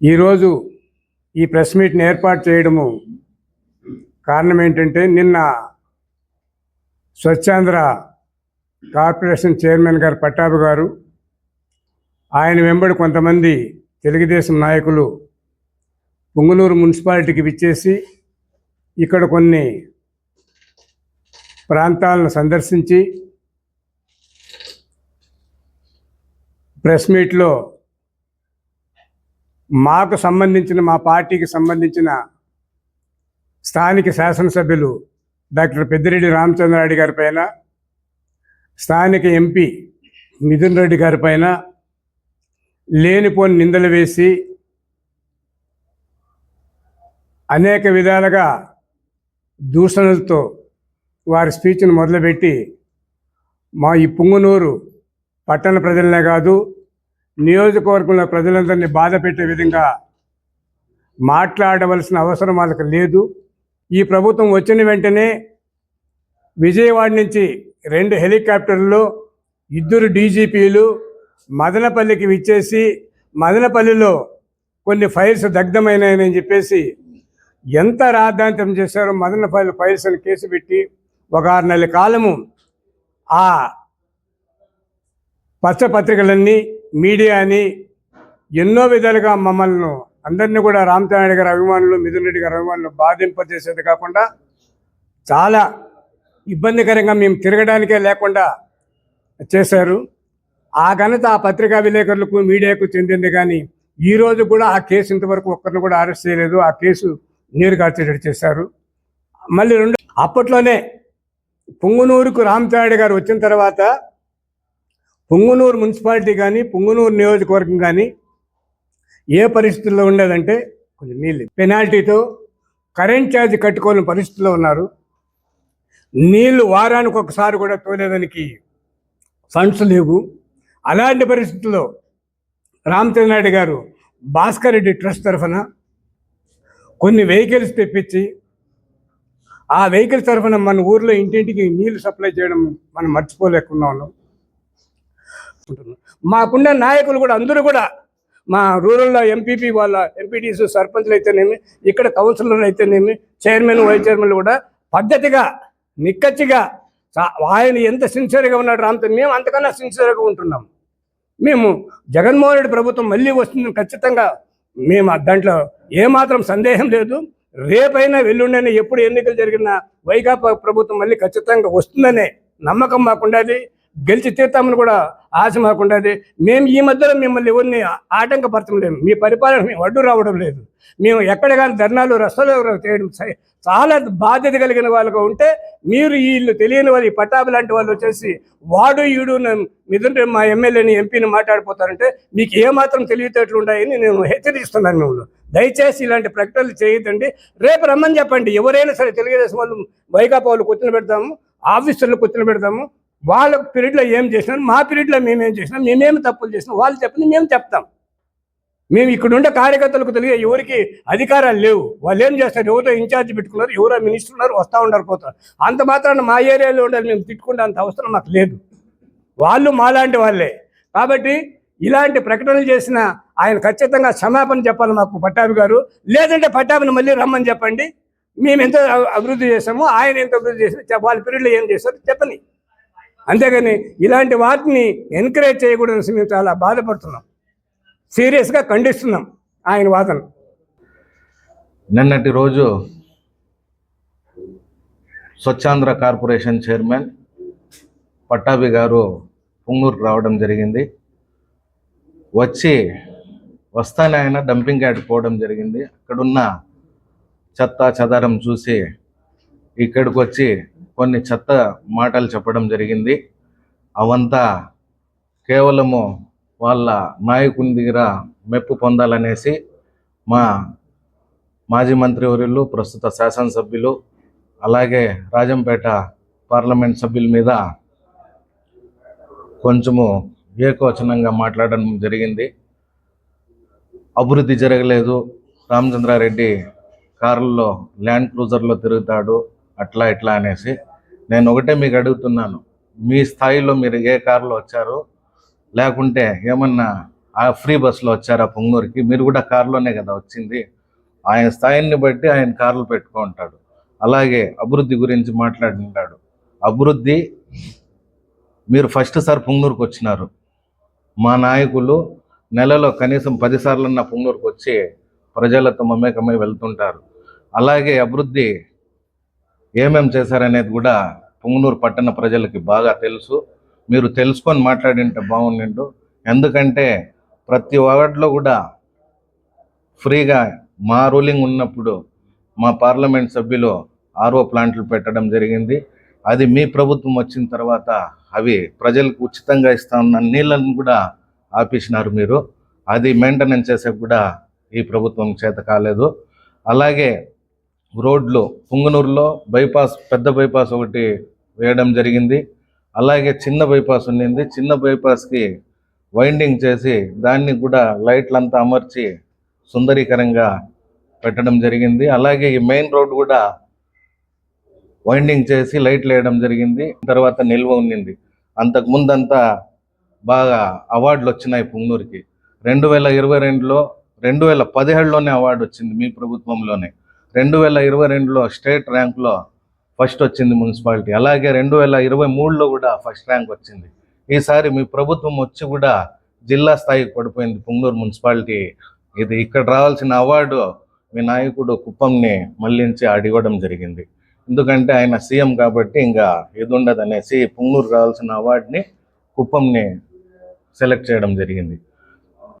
ఈరోజు ఈ ప్రెస్ మీట్ని ఏర్పాటు చేయడము కారణం ఏంటంటే నిన్న స్వచ్ఛాంధ్ర కార్పొరేషన్ చైర్మన్ గారు పట్టాభి గారు ఆయన వెంబడి కొంతమంది తెలుగుదేశం నాయకులు పుంగనూరు మున్సిపాలిటీకి విచ్చేసి ఇక్కడ కొన్ని ప్రాంతాలను సందర్శించి ప్రెస్ మీట్లో మాకు సంబంధించిన మా పార్టీకి సంబంధించిన స్థానిక శాసనసభ్యులు డాక్టర్ పెద్దిరెడ్డి రామచంద్రారెడ్డి గారి పైన స్థానిక ఎంపీ మిథున్ రెడ్డి గారి పైన లేనిపోని నిందలు వేసి అనేక విధాలుగా దూషణలతో వారి స్పీచ్ను మొదలుపెట్టి మా ఈ పుంగునూరు పట్టణ ప్రజలనే కాదు నియోజకవర్గంలో ప్రజలందరినీ బాధ పెట్టే విధంగా మాట్లాడవలసిన అవసరం వాళ్ళకి లేదు. ఈ ప్రభుత్వం వచ్చిన వెంటనే విజయవాడ నుంచి రెండు హెలికాప్టర్లు ఇద్దరు డీజీపీలు మదనపల్లికి విచ్చేసి మదనపల్లిలో కొన్ని ఫైల్స్ దగ్ధమైనాయని చెప్పేసి ఎంత రాద్ధాంతం చేశారో మదనపల్లి ఫైల్స్ అని కేసు పెట్టి ఒక ఆరు నెలల కాలము ఆ పత్రికలన్నీ మీడియాని ఎన్నో విధాలుగా మమ్మల్ని అందరినీ కూడా రామచంద్ర గారి అభిమానులు మిథున్ రెడ్డి గారి అభిమానులు బాధింపజేసేది కాకుండా చాలా ఇబ్బందికరంగా మేము తిరగడానికే లేకుండా చేశారు. ఆ ఘనత ఆ పత్రికా విలేకరులకు మీడియాకు చెందింది కానీ ఈ రోజు కూడా ఆ కేసు ఇంతవరకు ఒక్కరిని కూడా అరెస్ట్ చేయలేదు. ఆ కేసు నీరు కార్చేటట్టు చేశారు. మళ్ళీ రెండు అప్పట్లోనే పుంగునూరుకు రామచారెడ్డి గారు వచ్చిన తర్వాత పుంగునూరు మున్సిపాలిటీ కానీ పుంగునూరు నియోజకవర్గం కానీ ఏ పరిస్థితుల్లో ఉండేదంటే కొంచెం నీళ్ళు. పెనాల్టీతో కరెంట్ ఛార్జ్ కట్టుకోని పరిస్థితుల్లో ఉన్నారు. నీళ్ళు వారానికి ఒకసారి కూడా తోలేదానికి ఫండ్స్ లేవు. అలాంటి పరిస్థితుల్లో రామచంద్రనాయుడు గారు భాస్కర్ రెడ్డి ట్రస్ట్ తరఫున కొన్ని వెహికల్స్ తెప్పించి ఆ వెహికల్స్ తరఫున మన ఊర్లో ఇంటింటికి నీళ్ళు సప్లై చేయడం మనం మర్చిపోలేకుండా ఉన్నాం. మాకున్న నాయకులు కూడా అందరూ కూడా మా రూరల్లో ఎంపీపీ వాళ్ళ ఎంపీటీస్ సర్పంచ్లు అయితేనేమి ఇక్కడ కౌన్సిలర్లు అయితేనేమి చైర్మన్ వైస్ చైర్మన్లు కూడా పద్ధతిగా నిక్కచ్చిగా ఆయన ఎంత సిన్సియర్గా ఉన్నాడు రామ్తో మేము అంతకన్నా సిన్సియర్గా ఉంటున్నాం. మేము జగన్మోహన్ రెడ్డి ప్రభుత్వం మళ్ళీ వస్తుందని ఖచ్చితంగా మేము దాంట్లో ఏమాత్రం సందేహం లేదు. రేపైనా వెల్లుండైనా ఎప్పుడు ఎన్నికలు జరిగినా వైకాపా ప్రభుత్వం మళ్ళీ ఖచ్చితంగా వస్తుందనే నమ్మకం మాకుండాది. గెలిచి తీర్థామని కూడా ఆశ మాకుండేది మేము ఈ మధ్యలో మిమ్మల్ని ఎవరిని ఆటంకపరచలేము. మీ పరిపాలన మేము అడ్డు రావడం లేదు. మేము ఎక్కడ కానీ ధర్నాలు రస్తాలు చేయడం చాలా బాధ్యత కలిగిన వాళ్ళగా ఉంటే మీరు వీళ్ళు తెలియని వాళ్ళు ఈ పట్టాభి లాంటి వాళ్ళు వచ్చేసి వాడు ఈడు మిథున్ మా ఎమ్మెల్యేని ఎంపీని మాట్లాడిపోతారంటే మీకు ఏమాత్రం తెలివితేటలు ఉన్నాయని నేను హెచ్చరిస్తున్నాను మిమ్మల్ని. దయచేసి ఇలాంటి ప్రకటనలు చేయొద్దండి. రేపు రమ్మని చెప్పండి. ఎవరైనా సరే తెలుగుదేశం వాళ్ళు వైకాపా వాళ్ళు కూర్చొని పెడతాము ఆఫీసర్లు కూర్చొని పెడతాము. వాళ్ళ పీరియడ్లో ఏం చేసినాం మా పీరియడ్లో మేమేం చేసినాం మేమేమి తప్పులు చేసినాం వాళ్ళు చెప్పింది మేము చెప్తాం. మేము ఇక్కడ ఉండే కార్యకర్తలకు తెలియ ఎవరికి అధికారాలు లేవు. వాళ్ళు ఏం చేస్తారు? ఎవరో ఇన్ఛార్జ్ పెట్టుకున్నారు? ఎవరో మినిస్టర్ ఉన్నారు? వస్తూ ఉండరు పోతారు. అంత మాత్రాన మా ఏరియాలో ఉండాలి మేము తిట్టుకుంటే అంత అవసరం మాకు లేదు. వాళ్ళు మాలాంటి వాళ్ళే. కాబట్టి ఇలాంటి ప్రకటనలు చేసిన ఆయన ఖచ్చితంగా క్షమాపణ చెప్పాలి మాకు పట్టాభి గారు. లేదంటే పట్టాభిని మళ్ళీ రమ్మని చెప్పండి. మేము ఎంత అభివృద్ధి చేసామో ఆయన ఎంత అభివృద్ధి చేసినా వాళ్ళ పీరియడ్లో ఏం చేస్తారు చెప్పని. అంతేగాని ఇలాంటి వాటిని ఎంకరేజ్ చేయకూడదని మేము చాలా బాధపడుతున్నాం. సీరియస్గా ఖండిస్తున్నాం ఆయన వాదన. నిన్నటి రోజు స్వచ్ఛాంధ్ర కార్పొరేషన్ చైర్మన్ పట్టాభి గారు పుంగూరుకు రావడం జరిగింది. వచ్చి వస్తానే ఆయన డంపింగ్ యార్డ్ పోవడం జరిగింది. అక్కడున్న చెత్త చెదారం చూసి ఇక్కడికి వచ్చి కొన్ని చెత్త మాటలు చెప్పడం జరిగింది. అవంతా కేవలము వాళ్ళ నాయకుని దగ్గర మెప్పు పొందాలనేసి మా మాజీ మంత్రివర్యులు ప్రస్తుత శాసనసభ్యులు అలాగే రాజంపేట పార్లమెంట్ సభ్యుల మీద కొంచెము ఏకవచనంగా మాట్లాడడం జరిగింది. అభివృద్ధి జరగలేదు. రామచంద్రారెడ్డి కారుల్లో ల్యాండ్ క్రూజర్లో తిరుగుతాడు అట్లా ఇట్లా అనేసి నేను ఒకటే మీకు అడుగుతున్నాను. మీ స్థాయిలో మీరు ఏ కారులో వచ్చారు లేకుంటే ఏమన్నా ఆ ఫ్రీ బస్సులో వచ్చారా పొంగూరుకి? మీరు కూడా కారులోనే కదా వచ్చింది. ఆయన స్థాయిని బట్టి ఆయన కార్లు పెట్టుకుంటాడు అలాగే అభివృద్ధి గురించి మాట్లాడింటాడు అభివృద్ధి మీరు ఫస్ట్ సార్ పొంగూరుకు వచ్చినారు. మా నాయకులు నెలలో కనీసం పదిసార్లన్న పొంగూరుకు వచ్చి ప్రజలతో మమేకమై వెళ్తుంటారు. అలాగే అభివృద్ధి ఏమేం చేశారనేది కూడా పుంగనూరు పట్టణ ప్రజలకి బాగా తెలుసు. మీరు తెలుసుకొని మాట్లాడింటే బాగుండిండు. ఎందుకంటే ప్రతి వార్డులో కూడా ఫ్రీగా మా రూలింగ్ ఉన్నప్పుడు మా పార్లమెంట్ సభ్యులు ఆర్ఓ ప్లాంట్లు పెట్టడం జరిగింది. అది మీ ప్రభుత్వం వచ్చిన తర్వాత అవి ప్రజలకు ఉచితంగా ఇస్తా ఉన్న నీళ్ళను కూడా ఆపేసినారు మీరు. అది మెయింటెనెన్స్ చేసే కూడా ఈ ప్రభుత్వం చేత కాలేదు. అలాగే రోడ్లు పుంగనూరులో బైపాస్ పెద్ద బైపాస్ ఒకటి వేయడం జరిగింది. అలాగే చిన్న బైపాస్ ఉండింది. చిన్న బైపాస్కి వైండింగ్ చేసి దాన్ని కూడా లైట్లంతా అమర్చి సుందరీకరంగా పెట్టడం జరిగింది. అలాగే ఈ మెయిన్ రోడ్ కూడా వైండింగ్ చేసి లైట్లు వేయడం జరిగింది. తర్వాత నిల్వ ఉండింది. అంతకు ముందంతా బాగా అవార్డులు వచ్చినాయి పుంగనూరుకి. రెండు వేల ఇరవై రెండులో రెండు వేల పదిహేడులోనే అవార్డు వచ్చింది మీ ప్రభుత్వంలోనే. రెండు వేల ఇరవై రెండులో స్టేట్ ర్యాంక్లో ఫస్ట్ వచ్చింది మున్సిపాలిటీ. అలాగే రెండు వేల ఇరవై మూడులో కూడా ఫస్ట్ ర్యాంక్ వచ్చింది. ఈసారి మీ ప్రభుత్వం వచ్చి కూడా జిల్లా స్థాయికి పడిపోయింది పుంగూరు మున్సిపాలిటీ. ఇది ఇక్కడ రావాల్సిన అవార్డు మీ నాయకుడు కుప్పంని మళ్ళించి ఆడివ్వడం జరిగింది. ఎందుకంటే ఆయన సీఎం కాబట్టి ఇంకా ఇది ఉండదు అనేసి పుంగూరు రావాల్సిన అవార్డుని కుప్పంని సెలెక్ట్ చేయడం జరిగింది.